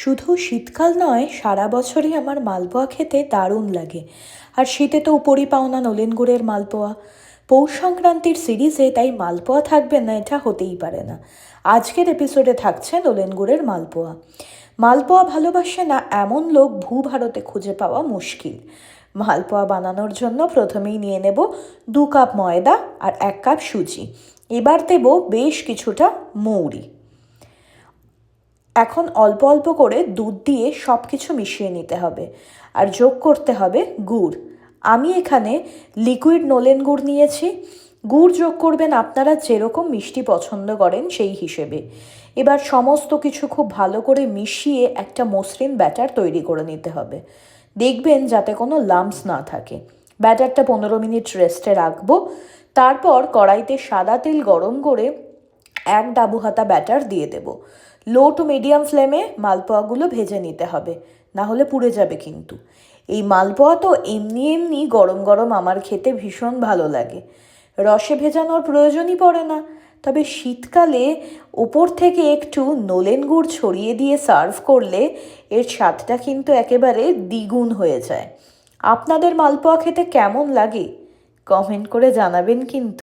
শুধু শীতকাল নয়, সারা বছরই আমার মালপোয়া খেতে দারুণ লাগে। আর শীতে তো উপরই পাওনা নলেন গুড়ের মালপোয়া। পৌষ সংক্রান্তির সিরিজে তাই মালপোয়া থাকবে না, এটা হতেই পারে না। আজকের এপিসোডে থাকছে নলেন গুড়ের মালপোয়া। মালপোয়া ভালোবাসে না এমন লোক ভূ ভারতে খুঁজে পাওয়া মুশকিল। মালপোয়া বানানোর জন্য প্রথমেই নিয়ে নেব দু কাপ ময়দা আর এক কাপ সুজি। এবার দেব বেশ কিছুটা মৌরি। এখন অল্প অল্প করে দুধ দিয়ে সব কিছু মিশিয়ে নিতে হবে। আর যোগ করতে হবে গুড়। আমি এখানে লিকুইড নলেন গুড় নিয়েছি। গুড় যোগ করবেন আপনারা যেরকম মিষ্টি পছন্দ করেন সেই হিসেবে। এবার সমস্ত কিছু খুব ভালো করে মিশিয়ে একটা মসৃণ ব্যাটার তৈরি করে নিতে হবে। দেখবেন যাতে কোনো লাম্পস না থাকে। ব্যাটারটা পনেরো মিনিট রেস্টে রাখব। তারপর কড়াইতে সাদা তেল গরম করে এক ডাবু হাতা ব্যাটার দিয়ে দেব। লো টু মিডিয়াম ফ্লেমে মালপোয়াগুলো ভেজে নিতে হবে, না হলে পুড়ে যাবে কিন্তু। এই মালপোয়া তো এমনি এমনি গরম গরম আমার খেতে ভীষণ ভালো লাগে। রসে ভেজানোর প্রয়োজনই পড়ে না। তবে শীতকালে ওপর থেকে একটু নলেন গুড় ছড়িয়ে দিয়ে সার্ভ করলে এর স্বাদটা কিন্তু একেবারে দ্বিগুণ হয়ে যায়। আপনাদের মালপোয়া খেতে কেমন লাগে? কমেন্ট করে জানাবেন কিন্তু।